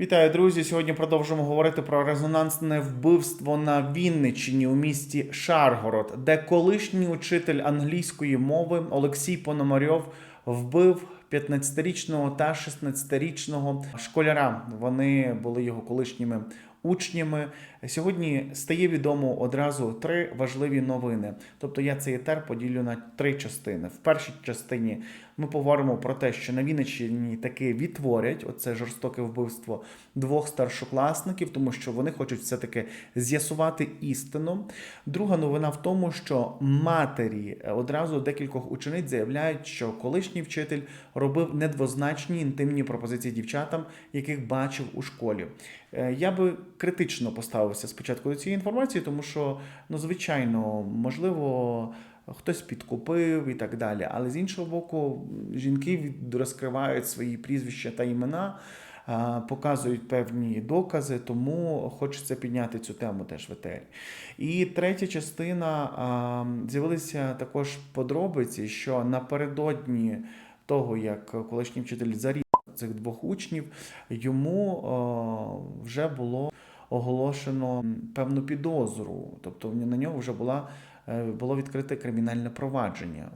Вітаю, друзі! Сьогодні продовжимо говорити про резонансне вбивство на Вінниччині у місті Шаргород, де колишній учитель англійської мови Олексій Пономарьов вбив 15-річного та 16-річного школяра. Вони були його колишніми учнями. Сьогодні стає відомо одразу три важливі новини. Тобто я цей етер поділю на три частини. В першій частині ми поговоримо про те, що на Вінниччині таки відтворять оце жорстоке вбивство двох старшокласників, тому що вони хочуть все-таки з'ясувати істину. Друга новина в тому, що матері одразу декількох учениць заявляють, що колишній вчитель робив недвозначні інтимні пропозиції дівчатам, яких бачив у школі. Е, Я би критично поставився спочатку до цієї інформації, тому що, ну, звичайно, можливо. Хтось підкупив і так далі. Але з іншого боку, жінки розкривають свої прізвища та імена, показують певні докази, тому хочеться підняти цю тему теж в етері. І третя частина з'явилися також подробиці, що напередодні того, як колишній вчитель зарізав цих двох учнів, йому вже було оголошено певну підозру, тобто на нього вже була е, було відкрите кримінальне провадження.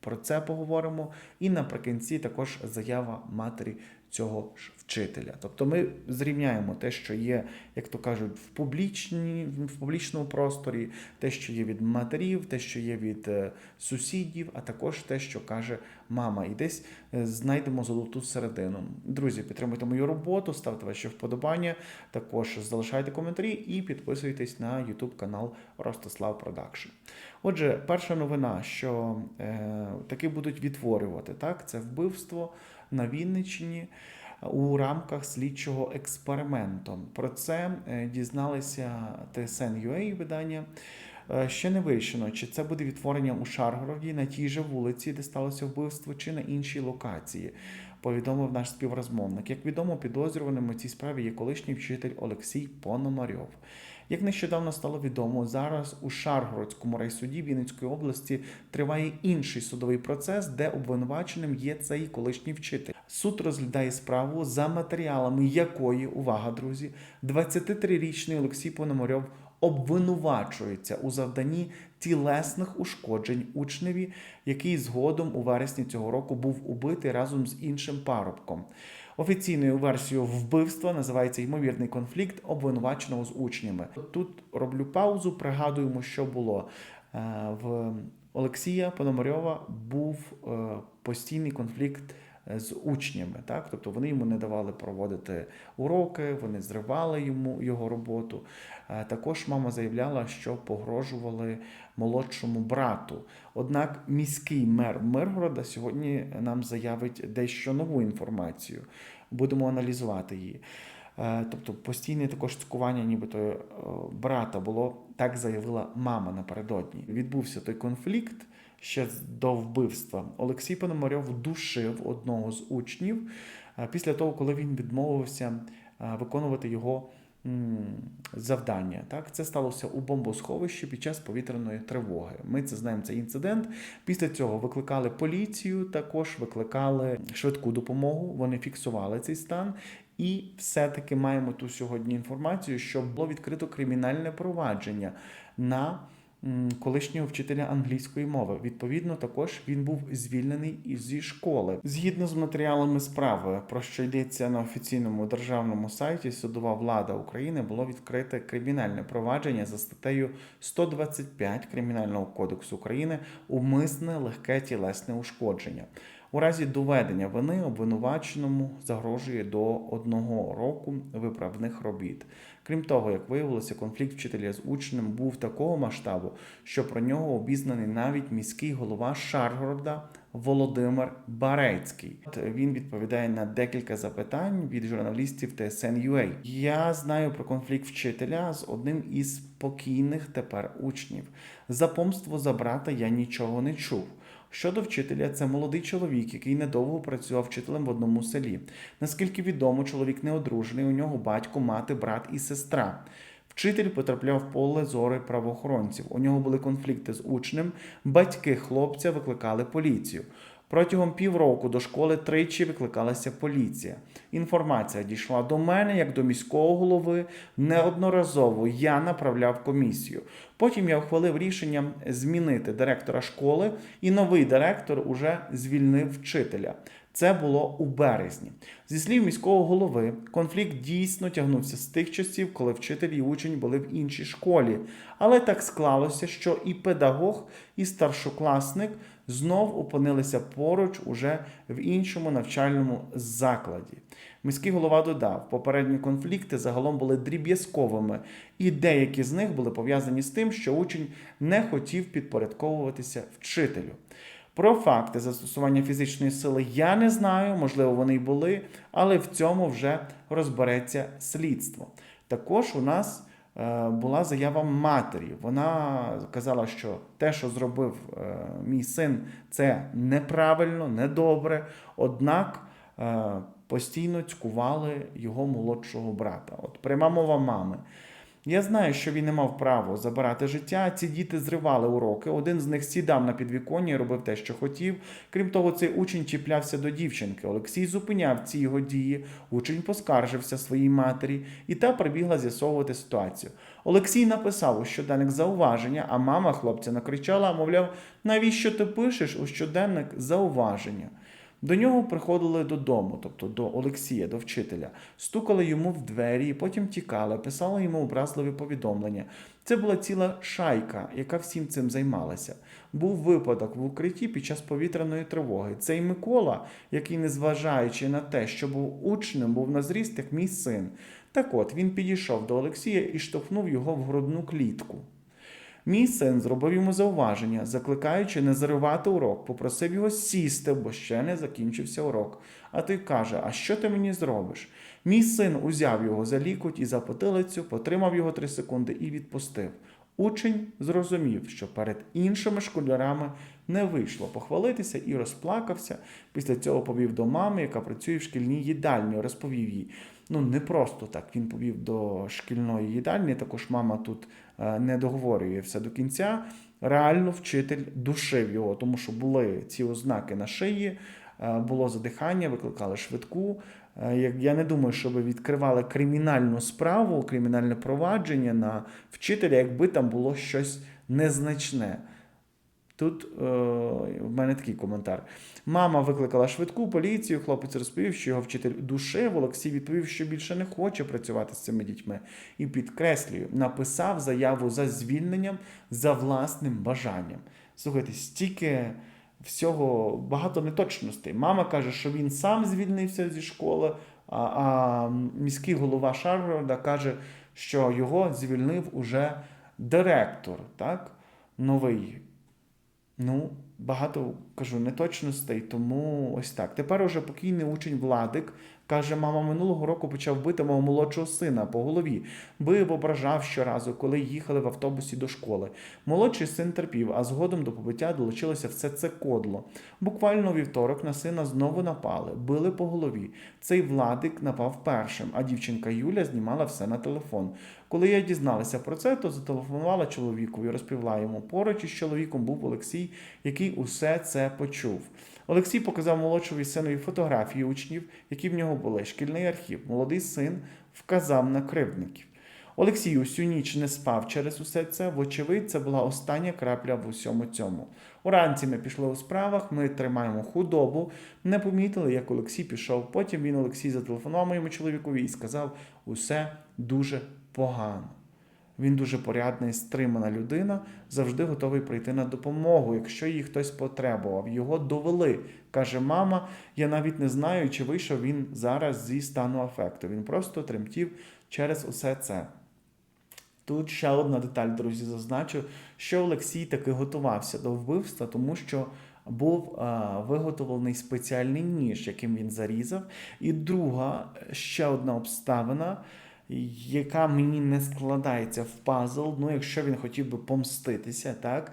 Про це поговоримо. І наприкінці також заява матері цього ж вчителя. Тобто ми зрівняємо те, що є, як то кажуть, в, публічній, в публічному просторі, те, що є від матерів, те, що є від е, сусідів, а також те, що каже мама. І десь е, знайдемо золоту середину. Друзі, підтримуйте мою роботу, ставте ваші вподобання, також залишайте коментарі і підписуйтесь на YouTube канал Ростислав Продакшн. Отже, перша новина, що е, таки будуть відтворювати так, це вбивство на Вінниччині у рамках слідчого експерименту. Про це е, дізналися TSN.ua видання. Е, Ще не вирішено, чи це буде відтворення у Шаргороді на тій же вулиці, де сталося вбивство, чи на іншій локації. Повідомив наш співрозмовник. Як відомо, підозрюваним у цій справі є колишній вчитель Олексій Пономарьов. Як нещодавно стало відомо, зараз у Шаргородському райсуді Вінницької області триває інший судовий процес, де обвинуваченим є цей колишній вчитель. Суд розглядає справу за матеріалами якої, увага, друзі, 23-річний Олексій Пономарьов обвинувачується у завданні тілесних ушкоджень учневі, який згодом у вересні цього року був убитий разом з іншим парубком. Офіційною версією вбивства називається ймовірний конфлікт обвинуваченого з учнями. Тут роблю паузу, пригадуємо, що було Е, в Олексія Пономарьова був е, постійний конфлікт з учнями. Так? Тобто вони йому не давали проводити уроки, вони зривали йому його роботу. Е, Також мама заявляла, що погрожували молодшому брату. Однак міський мер Миргорода сьогодні нам заявить дещо нову інформацію. Будемо аналізувати її. Е, Тобто постійне також цькування, нібито е, брата було, так заявила мама напередодні. Відбувся той конфлікт ще до вбивства. Олексій Пономарьов душив одного з учнів е, після того, коли він відмовився е, виконувати його завдання. Так, це сталося у бомбосховищі під час повітряної тривоги. Ми це знаємо цей інцидент. Після цього викликали поліцію, також викликали швидку допомогу. Вони фіксували цей стан. І все-таки маємо ту сьогодні інформацію, що було відкрито кримінальне провадження на колишнього вчителя англійської мови. Відповідно, також він був звільнений зі школи. Згідно з матеріалами справи, про що йдеться на офіційному державному сайті, судова влада України було відкрите кримінальне провадження за статтею 125 Кримінального кодексу України умисне легке тілесне ушкодження. У разі доведення вини обвинуваченому загрожує до одного року виправних робіт. Крім того, як виявилося, конфлікт вчителя з учнем був такого масштабу, що про нього обізнаний навіть міський голова Шаргорода Володимир Барецький. Він відповідає на декілька запитань від журналістів TSN.ua. Я знаю про конфлікт вчителя з одним із покійних тепер учнів. За помство за брата я нічого не чув. Щодо вчителя, це молодий чоловік, який недовго працював вчителем в одному селі. Наскільки відомо, чоловік не одружений, у нього батько, мати, брат і сестра. Вчитель потрапляв в поле зори правоохоронців. У нього були конфлікти з учнем, батьки хлопця викликали поліцію. Протягом півроку до школи тричі викликалася поліція. Інформація дійшла до мене як до міського голови. Неодноразово я направляв комісію. Потім я ухвалив рішення змінити директора школи, і новий директор уже звільнив вчителя. Це було у березні. Зі слів міського голови, конфлікт дійсно тягнувся з тих часів, коли вчитель і учень були в іншій школі. Але так склалося, що і педагог, і старшокласник знов опинилися поруч уже в іншому навчальному закладі. Міський голова додав, попередні конфлікти загалом були дріб'язковими, і деякі з них були пов'язані з тим, що учень не хотів підпорядковуватися вчителю. Про факти застосування фізичної сили я не знаю, можливо, вони й були, але в цьому вже розбереться слідство. Також у нас була заява матері. Вона казала, що те, що зробив е, мій син, це неправильно, недобре. Однак е, постійно цькували його молодшого брата. От пряма мова мами. Я знаю, що він не мав права забирати життя. Ці діти зривали уроки. Один з них сідав на підвіконня і робив те, що хотів. Крім того, цей учень чіплявся до дівчинки. Олексій зупиняв ці його дії. Учень поскаржився своїй матері, і та прибігла з'ясовувати ситуацію. Олексій написав у щоденник зауваження, а мама хлопця накричала, мовляв, навіщо ти пишеш у щоденник зауваження? До нього приходили додому, тобто до Олексія, до вчителя, стукали йому в двері, потім тікали, писали йому образливі повідомлення. Це була ціла шайка, яка всім цим займалася. Був випадок в укритті під час повітряної тривоги. Цей Микола, який, незважаючи на те, що був учнем, був на зріст, як мій син. Так от він підійшов до Олексія і штовхнув його в грудну клітку. Мій син зробив йому зауваження, закликаючи не заривати урок, попросив його сісти, бо ще не закінчився урок. А той каже: А що ти мені зробиш? Мій син узяв його за лікоть і за потилицю, потримав його три секунди і відпустив. Учень зрозумів, що перед іншими школярами не вийшло похвалитися і розплакався. Після цього повів до мами, яка працює в шкільній їдальні, розповів їй. Ну, не просто так він повів до шкільної їдальні. Також мама тут не договорює все до кінця. Реально вчитель душив його, тому що були ці ознаки на шиї, е, було задихання, викликали швидку. Е, Я не думаю, щоб відкривали кримінальну справу, кримінальне провадження на вчителя, якби там було щось незначне. Тут е, в мене такий коментар. Мама викликала швидку поліцію. Хлопець розповів, що його вчитель душив. Олексій відповів, що більше не хоче працювати з цими дітьми. І підкреслюю, написав заяву за звільненням за власним бажанням. Слухайте, стільки всього багато неточностей. Мама каже, що він сам звільнився зі школи, а, а міський голова Шаргорода каже, що його звільнив уже директор, так? Новий. Ну, багато кажу неточностей, тому ось так. Тепер уже покійний учень Владик каже: мама минулого року почав бити мого молодшого сина по голові, бив, ображав щоразу, коли їхали в автобусі до школи. Молодший син терпів, а згодом до побиття долучилося все це кодло. Буквально вівторок на сина знову напали, били по голові. Цей владик напав першим, а дівчинка Юля знімала все на телефон. Коли я дізналася про це, то зателефонувала чоловікові, розповіла йому. Поруч із чоловіком був Олексій, який усе це почув. Олексій показав молодшові синові фотографії учнів, які в нього були. Шкільний архів. Молодий син вказав на кривдників. Олексій усю ніч не спав через усе це. Вочевидь, це була остання крапля в усьому цьому. Уранці ми пішли у справах, ми тримаємо худобу. Не помітили, як Олексій пішов. Потім він Олексій зателефонував моєму чоловікові і сказав: усе дуже погано. Він дуже порядна і стримана людина, завжди готовий прийти на допомогу, якщо її хтось потребував. Його довели, каже мама. Я навіть не знаю, чи вийшов він зараз зі стану афекту. Він просто тремтів через усе це. Тут ще одна деталь, друзі, зазначу, що Олексій таки готувався до вбивства, тому що був а, виготовлений спеціальний ніж, яким він зарізав. І друга ще одна обставина, яка мені не складається в пазл. Ну, якщо він хотів би помститися, так.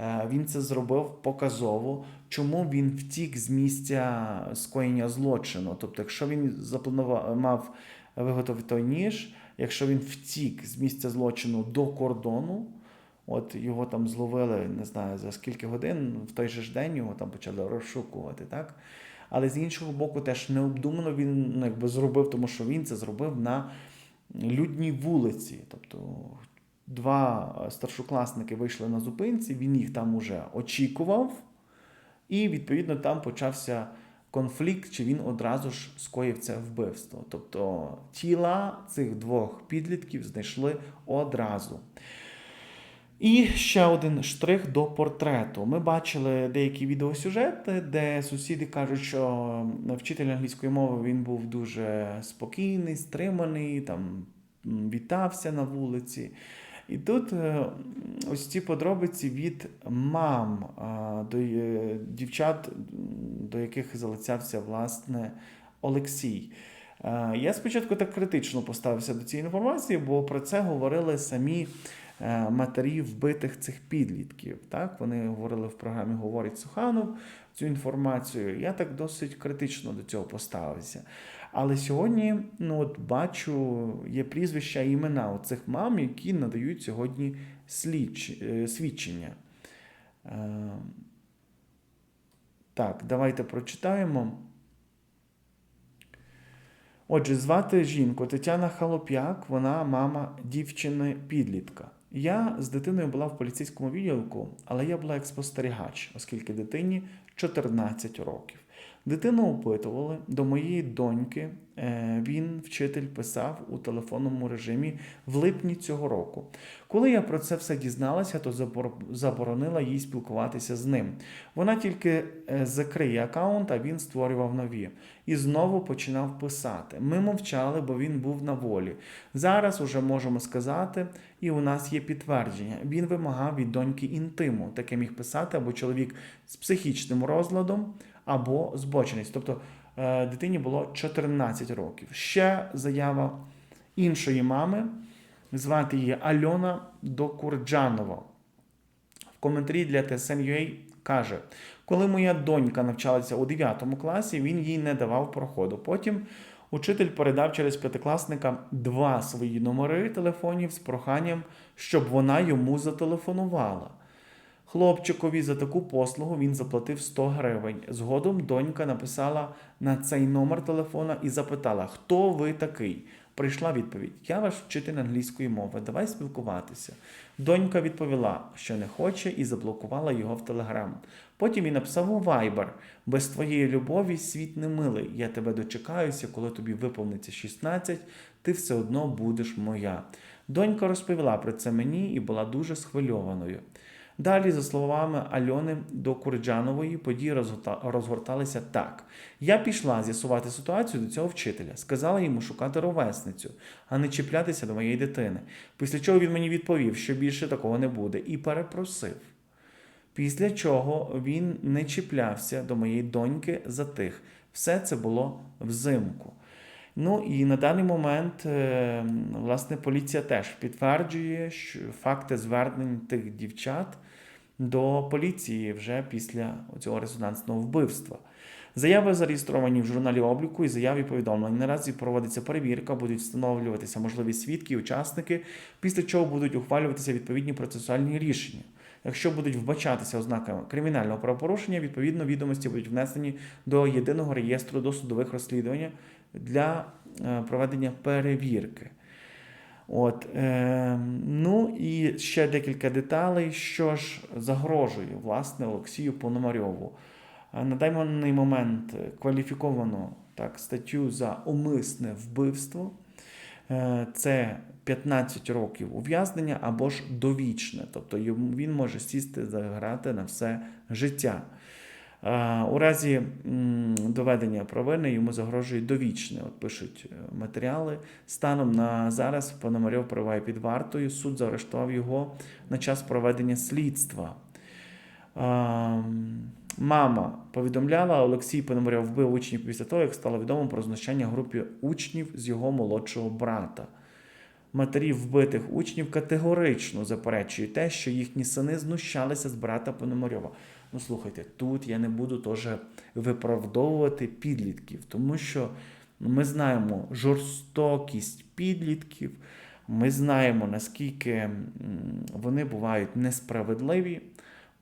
Е, Він це зробив показово. Чому він втік з місця скоєння злочину? Тобто, якщо він запланував мав виготовити ніж, якщо він втік з місця злочину до кордону, От його там зловили, не знаю за скільки годин, в той же ж день його там почали розшукувати, так? Але з іншого боку, теж необдумано він ну, якби зробив, тому що він це зробив на людній вулиці. Тобто два старшокласники вийшли на зупинці, він їх там уже очікував, і відповідно там почався конфлікт, чи він одразу ж скоїв це вбивство. Тобто тіла цих двох підлітків знайшли одразу. І ще один штрих до портрету. Ми бачили деякі відеосюжети, де сусіди кажуть, що вчитель англійської мови він був дуже спокійний, стриманий, там вітався на вулиці. І тут е, ось ці подробиці від мам до е, дівчат, до яких залицявся власне Олексій. Е, Я спочатку так критично поставився до цієї інформації, бо про це говорили самі е, матері вбитих цих підлітків. Так? Вони говорили в програмі Говорить Суханов цю інформацію. Я так досить критично до цього поставився. Але сьогодні ну, от бачу, є прізвища і імена цих мам, які надають сьогодні слідч, е, свідчення. Е, Так, давайте прочитаємо. Отже, звати жінку Тетяна Халоп'як, вона мама дівчини підлітка. Я з дитиною була в поліцейському відділку, але я була як спостерігач, оскільки дитині 14 років. Дитину опитували до моєї доньки. е, Він, вчитель, писав у телефонному режимі в липні цього року. Коли я про це все дізналася, то заборонила їй спілкуватися з ним. Вона тільки е, закриє аккаунт, а він створював нові. І знову починав писати. Ми мовчали, бо він був на волі. Зараз уже можемо сказати, і у нас є підтвердження. Він вимагав від доньки інтиму. Таке міг писати або чоловік з психічним розладом, або збоченість. Тобто е, дитині було 14 років. Ще заява іншої мами, звати її Альона Докурджанова. В коментарі для TSN.ua каже: коли моя донька навчалася у 9 класі, він їй не давав проходу. Потім учитель передав через п'ятикласника два свої номери телефонів з проханням, щоб вона йому зателефонувала. Хлопчикові за таку послугу він заплатив 100 гривень. Згодом донька написала на цей номер телефона і запитала, хто ви такий. Прийшла відповідь: Я ваш вчитель англійської мови, давай спілкуватися. Донька відповіла, що не хоче, і заблокувала його в Телеграм. Потім він написав у Viber: без твоєї любові світ не милий. Я тебе дочекаюся, коли тобі виповниться 16, ти все одно будеш моя. Донька розповіла про це мені і була дуже схвильованою. Далі, за словами Альони Докурджанової, події розгорталися так. Я пішла з'ясувати ситуацію до цього вчителя, сказала йому шукати ровесницю, а не чіплятися до моєї дитини. Після чого він мені відповів, що більше такого не буде, і перепросив. Після чого він не чіплявся до моєї доньки затих. Все це було взимку. Ну і на даний момент, е, власне, поліція теж підтверджує факти звернень тих дівчат до поліції вже після цього резонансного вбивства. Заяви зареєстровані в журналі обліку і заяві повідомлень. Наразі проводиться перевірка, будуть встановлюватися можливі свідки учасники, після чого будуть ухвалюватися відповідні процесуальні рішення. Якщо будуть вбачатися ознаки кримінального правопорушення, відповідно відомості будуть внесені до єдиного реєстру досудових розслідувань для е, проведення перевірки. От, е, ну і ще декілька деталей, що ж загрожує власне Олексію Пономарьову. Е, На даний момент кваліфіковано так, статтю за умисне вбивство. Е, Це 15 років ув'язнення або ж довічне. Тобто він може сісти заграти на все життя. Е, У разі доведення провини йому загрожує довічне. От пишуть е, матеріали. Станом на зараз Пономарьов перебуває під вартою. Суд заарештував його на час проведення слідства. Ем, Мама повідомляла, Олексій Пономарьов вбив учнів після того, як стало відомо про знущання групі учнів з його молодшого брата. Матері вбитих учнів категорично заперечує те, що їхні сини знущалися з брата Пономарьова. Ну слухайте, тут я не буду теж виправдовувати підлітків, тому що ми знаємо жорстокість підлітків, Ми знаємо, наскільки вони бувають несправедливі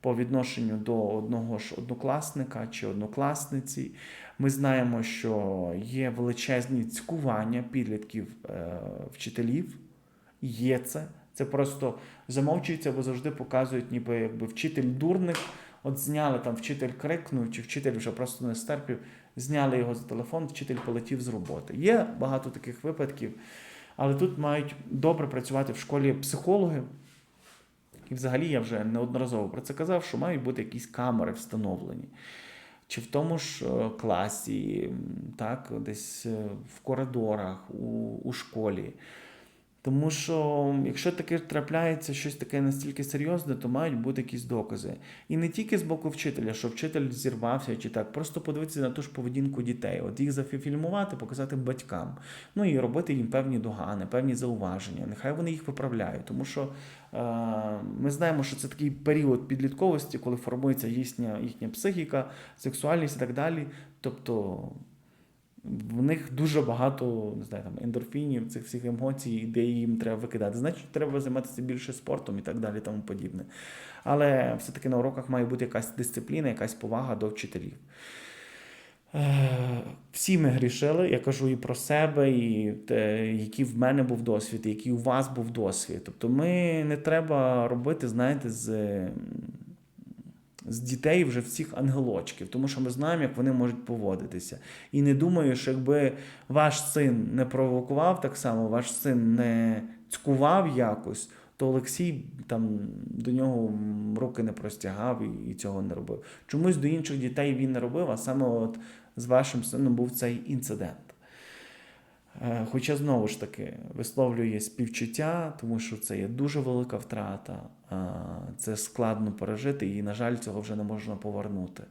по відношенню до одного ж однокласника чи однокласниці. Ми знаємо, що є величезні цькування підлітків е, вчителів. Є це. Це просто замовчується, бо завжди показують, ніби якби вчитель дурник. От зняли там вчитель крикнув, чи вчитель вже просто не стерпів, зняли його за телефон, вчитель полетів з роботи. Є багато таких випадків, але тут мають добре працювати в школі психологи. І взагалі я вже неодноразово про це казав, що мають бути якісь камери встановлені. Чи в тому ж е, класі, так, десь е, в коридорах, у, у школі. Тому що якщо таке трапляється щось таке настільки серйозне, то мають бути якісь докази. І не тільки з боку вчителя, що вчитель зірвався чи так, просто подивитися на ту ж поведінку дітей, от їх зафільмувати, показати батькам, ну і робити їм певні догани, певні зауваження. Нехай вони їх виправляють, тому що е, ми знаємо, що це такий період підлітковості, коли формується їхня, їхня психіка, сексуальність і так далі. Тобто в них дуже багато не знаю, там, ендорфінів, цих всіх емоцій, де їм треба викидати. Значить, треба займатися більше спортом і так далі, тому подібне. Але все-таки на уроках має бути якась дисципліна, якась повага до вчителів. Е, Всі ми грішили, я кажу і про себе, і те, який в мене був досвід, і який у вас був досвід. Тобто ми не треба робити, знаєте, з, з дітей вже всіх ангелочків, тому що ми знаємо, як вони можуть поводитися. І не думаю, що якби ваш син не провокував так само, ваш син не цькував якось, то Олексій там до нього руки не простягав і, і цього не робив. Чомусь до інших дітей він не робив, а саме от з вашим сином був цей інцидент. Е, Хоча знову ж таки висловлює співчуття, тому що це є дуже велика втрата, е, це складно пережити, і, на жаль, цього вже не можна повернути.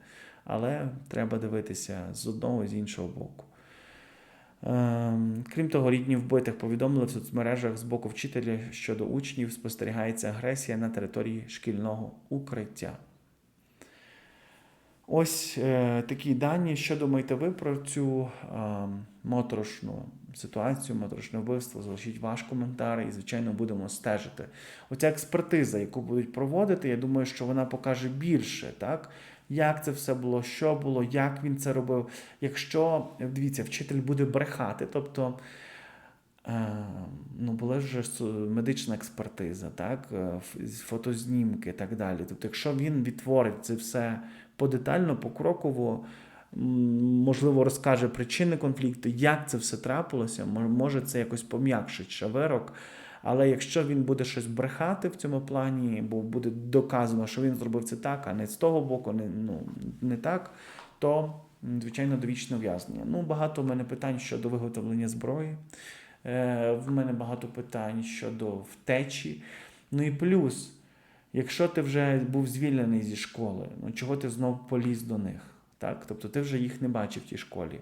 Але треба дивитися з одного і з іншого боку. Е, Крім того, рідні вбитих повідомили в соцмережах з боку вчителя щодо учнів спостерігається агресія на території шкільного укриття. Ось е, такі дані. Що думаєте ви про цю е, моторошну ситуацію, моторошне вбивство? Залишіть ваш коментар і, звичайно, будемо стежити. Оця експертиза, яку будуть проводити, я думаю, що вона покаже більше, так? Як це все було, що було, як він це робив. Якщо дивіться, вчитель буде брехати, тобто. Е, Ну, була су- медична експертиза, так, е, фотознімки і так далі. Тобто, якщо він відтворить це все подетально, покроково, можливо, розкаже причини конфлікту, як це все трапилося, може це якось пом'якшить ще вирок. Але якщо він буде щось брехати в цьому плані, бо буде доказано, що він зробив це так, а не з того боку, не, ну, не так, то, звичайно, довічне ув'язнення. Ну, багато в мене питань щодо виготовлення зброї. Е, В мене багато питань щодо втечі. Ну і плюс, якщо ти вже був звільнений зі школи, ну чого ти знов поліз до них? Так? Тобто ти вже їх не бачив в тій школі.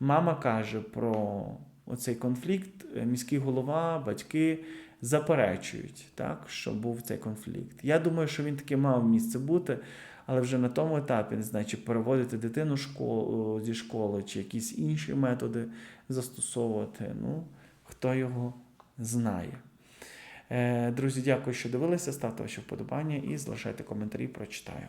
Мама каже про оцей конфлікт, е, міський голова, батьки заперечують, так, що був цей конфлікт. Я думаю, що він таки мав місце бути, але вже на тому етапі не знаю, чи переводити дитину школу, зі школи, чи якісь інші методи застосовувати. Ну, хто його знає. Е, Друзі, дякую, що дивилися. Ставте ваші вподобання і залишайте коментарі, прочитаю.